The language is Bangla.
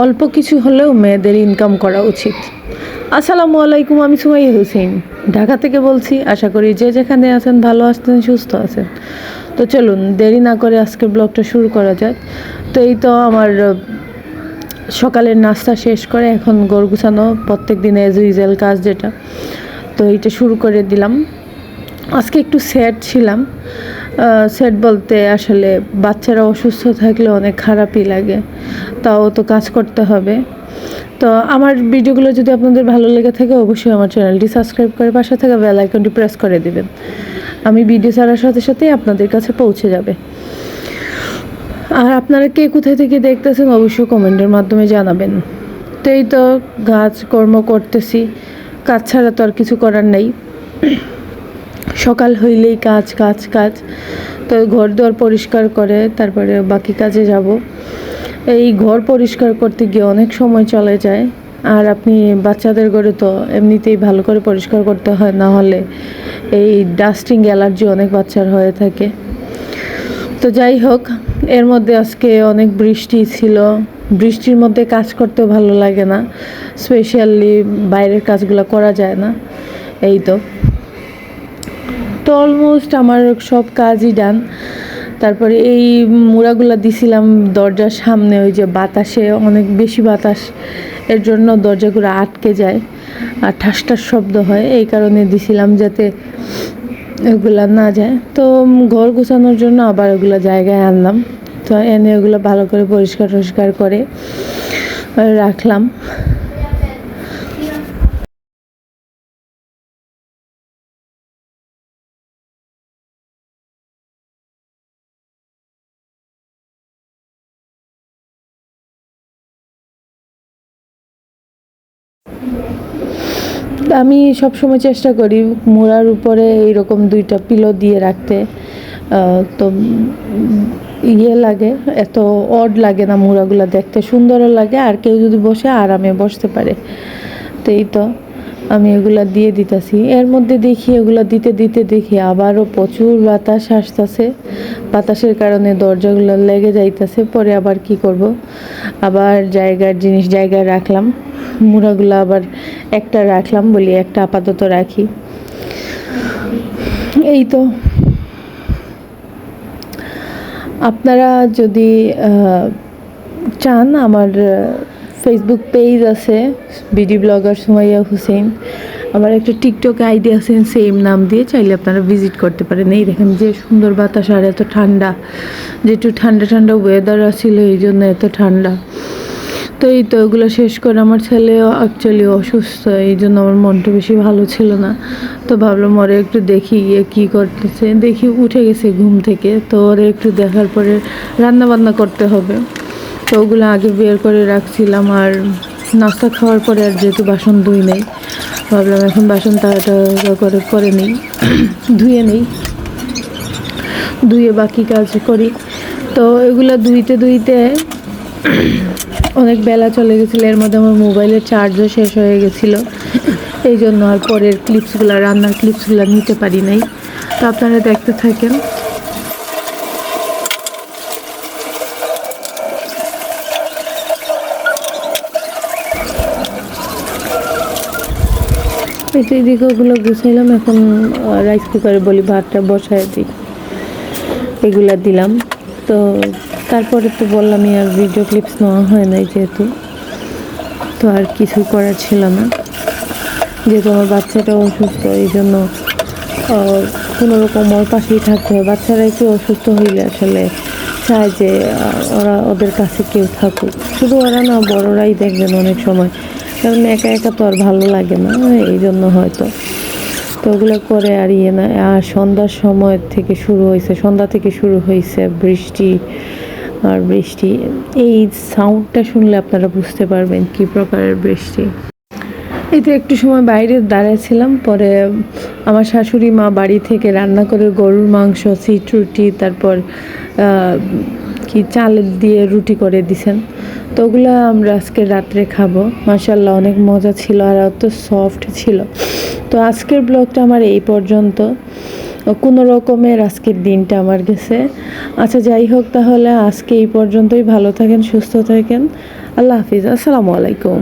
অল্প কিছু হলেও মেয়েদের ইনকাম করা উচিত। আসসালামু আলাইকুম, আমি সুমাই হুসেন। ঢাকা থেকে বলছি, আশা করি যে যেখানে আছেন, ভালো আছেন, সুস্থ আছেন। তো চলুন, দেরি না করে আজকের ব্লগটা শুরু করা যাক। তো এই তো আমার সকালের নাস্তা শেষ করে এখন গোর গুছানো, প্রত্যেক দিনে এজ ইউজুয়াল কাজ যেটা। তো এইটা শুরু করে দিলাম। আজকে একটু স্যাড ছিলাম। স্যাড বলতে আসলে বাচ্চারা অসুস্থ থাকলে অনেক খারাপই লাগে। তাও তো কাজ করতে হবে। তো আমার ভিডিওগুলো যদি আপনাদের ভালো লেগে থাকে, অবশ্যই আমার চ্যানেলটি সাবস্ক্রাইব করে পাশে থাকা বেল আইকনটি প্রেস করে দেবেন। আমি ভিডিও ছাড়ার সাথে সাথেই আপনাদের কাছে পৌঁছে যাবে। আর আপনারা কে কোথায় থেকে দেখতেছেন, অবশ্যই কমেন্টের মাধ্যমে জানাবেন। তো এই তো কাজ কর্ম করতেছি। কাজ ছাড়া তো আর কিছু করার নেই। সকাল হইলেই কাজ কাজ কাজ। তো ঘর দুয়ার পরিষ্কার করে, তারপরে বাকি কাজে যাব। এই ঘর পরিষ্কার করতে গিয়ে অনেক সময় চলে যায়। আর আপনি বাচ্চাদের ঘরে তো এমনিতেই ভালো করে পরিষ্কার করতে হয়, না হলে এই ডাস্টিং অ্যালার্জি অনেক বাচ্চার হয়ে থাকে। তো যাই হোক, এর মধ্যে আজকে অনেক বৃষ্টি ছিল। বৃষ্টির মধ্যে কাজ করতে ভালো লাগে না। স্পেশালি বাইরের কাজগুলো করা যায় না। এই তো। তো অলমোস্ট আমার সব কাজই ডান তারপরে এই মুড়াগুলো দিছিলাম দরজার সামনে, ওই যে বাতাসে, অনেক বেশি বাতাস। এর জন্য দরজাগুলো আটকে যায় আর ঠাস ঠাস শব্দ হয়, এই কারণে দিছিলাম যাতে এগুলা না যায়। তো ঘর গোছানোর জন্য আবার ওগুলো জায়গায় আনলাম। তো এনে ওগুলো ভালো করে পরিষ্কার টরিষ্কার করে রাখলাম। আমি সবসময় চেষ্টা করি মোড়ার উপরে এইরকম দুইটা পিলো দিয়ে রাখতে। তো ইয়ে লাগে, এত অড লাগে না মোড়াগুলো দেখতে, সুন্দরও লাগে, আর কেউ যদি বসে আরামে বসতে পারে। তো এই তো আমি এগুলা দিয়ে দিতেছি। এর মধ্যে দেখি এগুলা দিতে দিতে দেখি আবারও প্রচুর বাতাস আসতেছে। বাতাসের কারণে দরজাগুলো লেগে যাইতেছে, পরে আবার কি করব? আবার জায়গার জিনিস জায়গায় রাখলাম। মুড়াগুলো আবার একটা রাখলাম বলি, একটা আপাতত রাখি। এই তো। আপনারা যদি চান, আমার ফেসবুক পেজ আছে, বিডি ব্লগার সুমাইয়া হুসেন আমার একটা টিকটক আইডি আছে সেম নাম দিয়ে চাইলে আপনারা ভিজিট করতে পারেন। এই দেখেন যে সুন্দর বাতাস আর এত ঠান্ডা যে একটু ঠান্ডা ঠান্ডা ওয়েদার ছিল এই জন্য এত ঠান্ডা। তো এই তো ওগুলো শেষ করে আমার ছেলেও অ্যাকচুয়ালি অসুস্থ, এই জন্য আমার মনটা বেশি ভালো ছিল না। তো ভাবলাম ওরে একটু দেখি গিয়ে কী করতেছে। দেখি উঠে গেছে ঘুম থেকে, তো ওরে একটু দেখার পরে রান্নাবান্না করতে হবে। তো ওগুলো আগে বের করে রাখছিলাম আর নাস্তা খাওয়ার পরে আর যেহেতু বাসন ধুই নেই, ভাবলাম এখন বাসন তাড়াতাড়ি করে করে নিই, ধুয়ে নেই। ধুয়ে বাকি কাজ করি। তো এগুলো ধুইতে ধুইতে অনেক বেলা চলে গেছিল, এর মধ্যে আমার মোবাইলের চার্জও শেষ হয়ে গেছিল। এই জন্য আর পরের ক্লিপসগুলো রান্নার ক্লিপসগুলো নিতে পারি নাই। তো আপনারা দেখতে থাকেন। এই তো এদিকে ওগুলো গুছাইলাম, এখন রাইস কুকারে বলি ভাতটা বসায় দিই। এগুলা দিলাম। তো তারপরে তো বললামই আর ভিডিও ক্লিপস নেওয়া হয় নাই যেহেতু, তো আর কিছু করার ছিল না। যেহেতু আমার বাচ্চাটা অসুস্থ, এই জন্য কোনো রকম ওর পাশেই থাকতে হয়। বাচ্চারা একটু অসুস্থ হইলে আসলে চায় যে ওরা ওদের কাছে কেউ থাকুক। শুধু ওরা না, বড়রাই দেখবেন অনেক সময়। কারণ একা একা তো আর ভালো লাগে না, এই জন্য হয়তো। তো ওগুলো করে আর ইয়ে না, আর সন্ধ্যার সময় থেকে শুরু হয়েছে, সন্ধ্যা থেকে শুরু হয়েছে বৃষ্টি আর বৃষ্টি। এই সাউন্ডটা শুনলে আপনারা বুঝতে পারবেন কী প্রকারের বৃষ্টি। এই তো একটু সময় বাইরে দাঁড়াইছিলাম, পরে আমার শাশুড়ি মা বাড়ি থেকে রান্না করে গরুর মাংস সিট রুটি তারপর কি চাল দিয়ে রুটি করে দিছেন। তো ওগুলো আমরা আজকে রাত্রে খাব। মাসাল্লাহ অনেক মজা ছিল আর অত সফট ছিল। তো আজকের ব্লগটা আমার এই পর্যন্ত। কোনো রকমের আজকের দিনটা আমার গেছে। আচ্ছা যাই হোক তাহলে আজকে এই পর্যন্তই। ভালো থাকেন, সুস্থ থাকেন। আল্লাহ হাফিজ, আসসালামু আলাইকুম।